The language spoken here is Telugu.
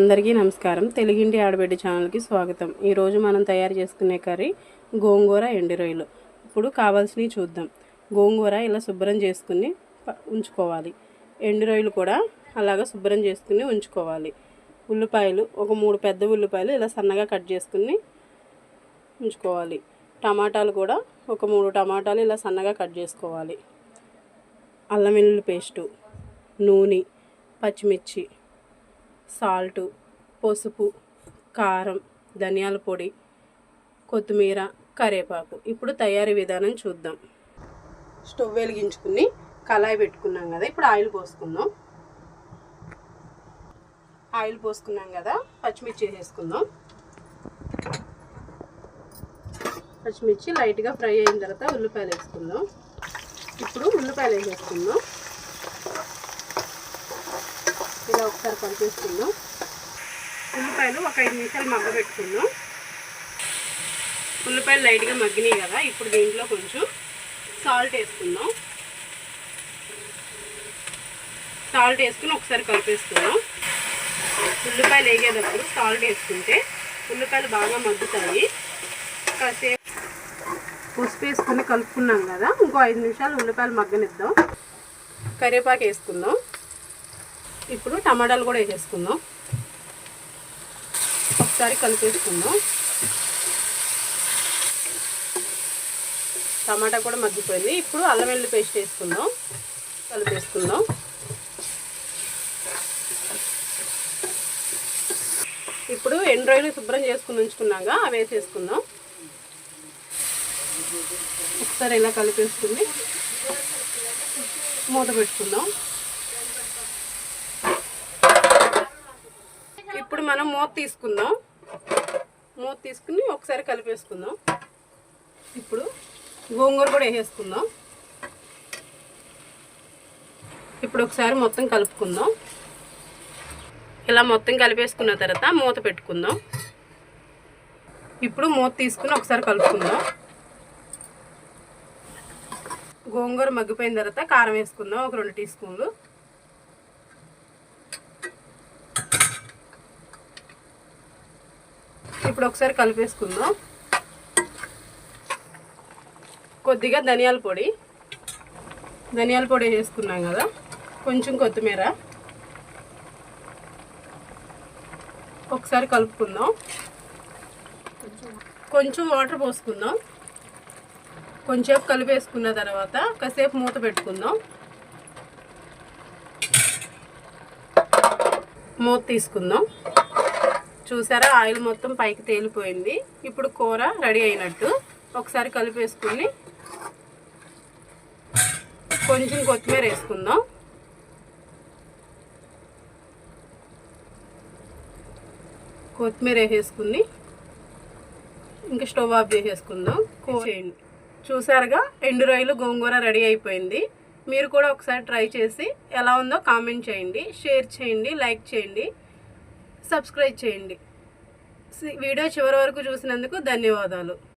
అందరికీ నమస్కారం. తెలుగింటి ఆడబిడ్డ ఛానల్కి స్వాగతం. ఈరోజు మనం తయారు చేసుకునే కర్రీ గోంగూర ఎండురొయ్యలు ఇప్పుడు కావాల్సినవి చూద్దాం. గోంగూర ఇలా శుభ్రం చేసుకుని ఉంచుకోవాలి. ఎండురొయ్యలు కూడా అలాగ శుభ్రం చేసుకుని ఉంచుకోవాలి. ఉల్లిపాయలు ఒక మూడు పెద్ద ఉల్లిపాయలు ఇలా సన్నగా కట్ చేసుకుని ఉంచుకోవాలి. టమాటాలు కూడా ఒక మూడు టమాటాలు ఇలా సన్నగా కట్ చేసుకోవాలి. అల్లం వెల్లుల్లి పేస్టు నూనె పచ్చిమిర్చి సాల్టు పసుపు కారం ధనియాల పొడి కొత్తిమీర కరివేపాకు ఇప్పుడు తయారీ విధానం చూద్దాం. స్టవ్ వెలిగించుకుని కళాయి పెట్టుకున్నాం కదా ఇప్పుడు ఆయిల్ పోసుకుందాం. ఆయిల్ పోసుకున్నాం కదా పచ్చిమిర్చి వేసేసుకుందాం. పచ్చిమిర్చి లైట్గా ఫ్రై అయిన తర్వాత ఉల్లిపాయలు వేసుకుందాం. ఇప్పుడు ఉల్లిపాయలు వేసేసుకుందాం ఇలా ఒకసారి కలిపేసుకుందాం. ఉల్లిపాయలు ఒక ఐదు నిమిషాలు మగ్గబెట్టుకుందాం. ఉల్లిపాయలు లైట్గా మగ్గినాయి కదా ఇప్పుడు దీంట్లో కొంచెం సాల్ట్ వేసుకుందాం. సాల్ట్ వేసుకుని ఒకసారి కలిపేసుకుందాం. ఉల్లిపాయలు వేగేటప్పుడు సాల్ట్ వేసుకుంటే ఉల్లిపాయలు బాగా మగ్గుతాయి. కాసేపు పసుపు వేసుకుని కలుపుకున్నాం కదా ఇంకో ఐదు నిమిషాలు ఉల్లిపాయలు మగ్గనిద్దాం. కరివేపాకు వేసుకుందాం. ఇప్పుడు టమాటాలు కూడా వేసేసుకుందాం. ఒకసారి కలిపేసుకుందాం. టమాటా కూడా మగ్గిపోయింది. ఇప్పుడు అల్లం వెల్లుల్లి పేస్ట్ వేసుకుందాం. కలిపేసుకుందాం. ఇప్పుడు ఎండు రొయ్యలు శుభ్రం చేసుకుని ఉంచుకున్నాక అవి వేసేసుకుందాం. ఒకసారి ఇలా కలిపేసుకుని మూత పెట్టుకుందాం ఇప్పుడు మనం మూత తీసుకుందాం. మూత తీసుకుని ఒకసారి కలిపేసుకుందాం. ఇప్పుడు గోంగూర కూడా వేసేసుకుందాం. ఇప్పుడు ఒకసారి మొత్తం కలుపుకుందాం. ఇలా మొత్తం కలిపేసుకున్న తర్వాత మూత పెట్టుకుందాం. ఇప్పుడు మూత తీసుకుని ఒకసారి కలుపుకుందాం. గోంగూర మగ్గిపోయిన తర్వాత కారం వేసుకుందాం. ఒక రెండు టీ స్పూన్లు. ఇప్పుడు ఒకసారి కలిపేసుకుందాం. కొద్దిగా ధనియాల పొడి. ధనియాల పొడి వేసుకున్నాం కదా. కొంచెం కొత్తిమీర. ఒకసారి కలుపుకుందాం. కొంచెం వాటర్ పోసుకుందాం. కొంచెంసేపు కలిపేసుకున్న తర్వాత కాసేపు మూత పెట్టుకుందాం. మూత తీసుకుందాం. చూసారా? ఆయిల్ మొత్తం పైకి తేలిపోయింది. ఇప్పుడు కూర రెడీ అయినట్టు. ఒకసారి కలిపేసుకుని కొంచెం కొత్తిమీర వేసుకుందాం. కొత్తిమీర వేసేసుకుని ఇంకా స్టవ్ ఆఫ్ చేసేసుకుందాం. చేయండి. చూసారుగా? ఎండు రొయ్యలు గోంగూర రెడీ అయిపోయింది. మీరు కూడా ఒకసారి ట్రై చేసి ఎలా ఉందో కామెంట్ చేయండి. షేర్ చేయండి. లైక్ చేయండి. సబ్స్క్రైబ్ చేయండి. సి- వీడియో చివరి వరకు చూసినందుకు ధన్యవాదాలు.